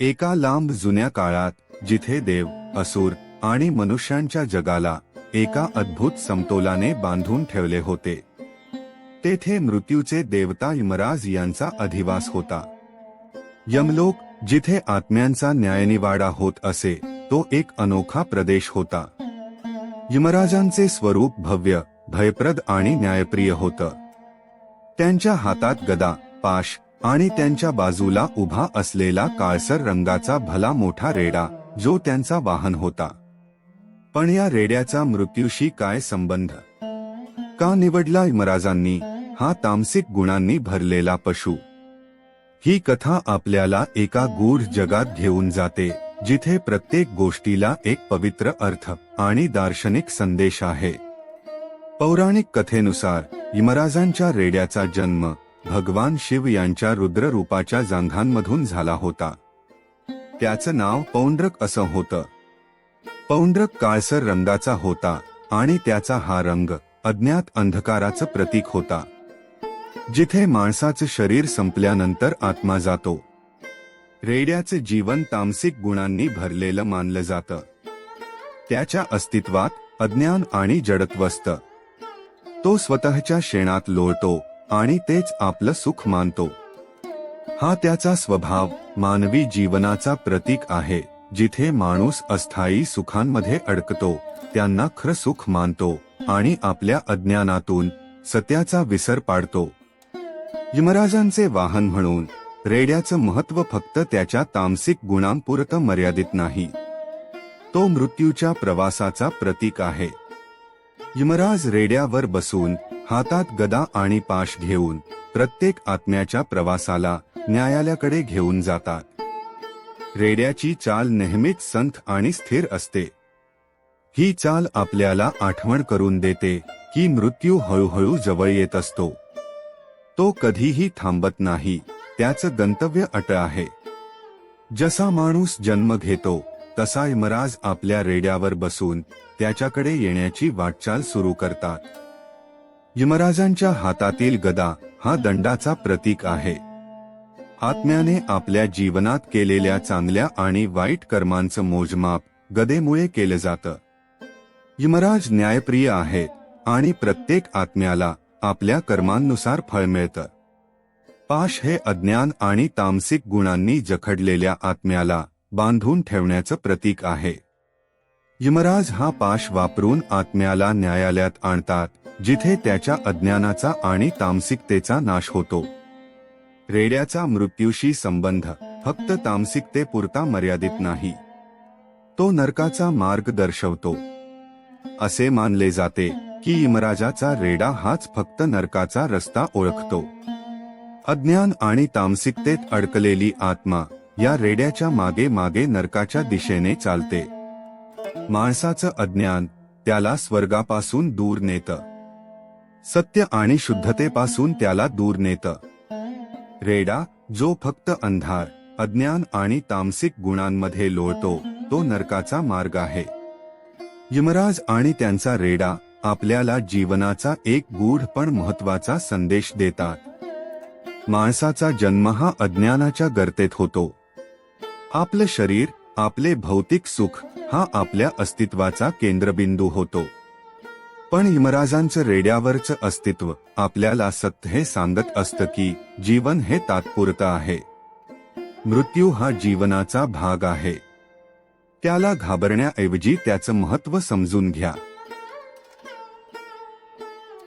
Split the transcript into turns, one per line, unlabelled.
एका लांब जुन्या काळात जिथे देव असुर आणि मनुष्यांच्या जगाला एका अद्भुत समतोलाने बांधून ठेवले होते तेथे मृत्यूचे देवता यमराज यांचा अधिवास होता. यमलोक जिथे आत्म्यांचा न्यायनिवाडा होत असे तो एक अनोखा प्रदेश होता. यमराजांचे स्वरूप भव्य भयप्रद आणि न्यायप्रिय होतं. त्यांच्या हातात गदा पाश आणि त्यांच्या बाजूला उभा असलेला काळसर रंगाचा भला मोठा रेडा जो त्यांचा वाहन होता. पण या रेड्याचा मृत्यूशी काय संबंध? का निवडला यमराजांनी हा तामसिक गुणांनी भरलेला पशु? ही कथा आपल्याला एका गूढ जगात घेऊन जाते जिथे प्रत्येक गोष्टीला एक पवित्र अर्थ आणि दार्शनिक संदेश आहे. पौराणिक कथेनुसार यमराजांच्या रेड्याचा जन्म भगवान शिव यांच्या रुद्ररूपाच्या जांघांमधून झाला होता. त्याचं नाव पौंड्रक असं होतं. पौंड्रक काळसर रंगाचा होता आणि त्याचा हा रंग अज्ञात अंधकाराचं प्रतीक होता. जिथे माणसाचं शरीर संपल्यानंतर आत्मा जातो. रेड्याचे जीवन तामसिक गुणांनी भरलेलं मानलं जातं. त्याच्या अस्तित्वात अज्ञान आणि जडत्वस्त तो स्वतःच्या शेणात लोळतो आणि तेच आपलं सुख मानतो. हा त्याचा स्वभाव मानवी जीवनाचा प्रतीक आहे जिथे माणूस अस्थायी सुखांमध्ये अडकतो त्यांना खरं सुख मानतो आणि आपल्या अज्ञानातून सत्याचा विसर पाडतो. यमराजांचे वाहन म्हणून रेड्याचं महत्त्व फक्त त्याच्या तामसिक गुणांपुरतं मर्यादित नाही. तो मृत्यूच्या प्रवासाचा प्रतीक आहे. यमराज रेड्यावर बसून हातात गदा आणि पाश घेऊन प्रत्येक आत्म्याच्या प्रवासाला न्यायालयाकडे घेऊन जातात. रेड्याची चाल नेहमीच संथ आणि स्थिर असते. ही चाल आपल्याला आठवण करून देते की मृत्यू हळूहळू जवळ येत असतो. तो कधीही थांबत नाही त्याचं गंतव्य अट आहे. जसा माणूस जन्म घेतो तसा यमराज आपल्या रेड्यावर बसून त्याच्याकडे येण्याची वाटचाल सुरू करतात. यमराजांच्या हातातील गदा हा दंडाचा प्रतीक आहे. आत्म्याने आपल्या जीवनात केलेल्या चांगल्या आणि वाईट कर्मांचं मोजमाप गदेमुळे केलं जातं. यमराज न्यायप्रिय आहेत आणि प्रत्येक आत्म्याला आपल्या कर्मांनुसार फळ मिळतं. पाश हे अज्ञान आणि तामसिक गुणांनी जखडलेल्या आत्म्याला बांधून ठेवण्याचं प्रतीक आहे. यमराज हा पाश वापरून आत्म्याला न्यायालयात आणतात जिथे त्याच्या अज्ञानाचा आणि तामसिकतेचा नाश होतो. रेड्याचा मृत्यूशी संबंध फक्त तामसिकतेपुरता मर्यादित नाही. तो नरकाचा मार्ग दर्शवतो. असे मानले जाते की यमराजाचा रेडा हाच फक्त नरकाचा रस्ता ओळखतो. अज्ञान आणि तामसिकतेत अडकलेली आत्मा या रेड्याच्या मागे मागे नरकाच्या दिशेने चालते. माणसाचं अज्ञान त्याला स्वर्गापासून दूर नेतं. सत्य आणि शुद्धतेपासून त्याला दूर नेतं. रेडा जो फक्त अंधार अज्ञान आणि तामसिक गुणांमध्ये लोळतो तो नरकाचा मार्ग आहे. यमराज आणि त्यांचा रेडा आपल्याला जीवनाचा एक गूढ पण महत्त्वाचा संदेश देतात. माणसाचा जन्म हा अज्ञानाच्या गर्तेत होतो. आपलं शरीर आपले भौतिक सुख हा आपल्या अस्तित्वाचा केंद्रबिंदू होतो. पण यमराजांचं रेड्यावरचं अस्तित्व आपल्याला सत्य हे सांगत असतं की जीवन हे तात्पुरतं आहे. मृत्यू हा जीवनाचा भाग आहे. त्याला घाबरण्याऐवजी त्याचं महत्त्व समजून घ्या.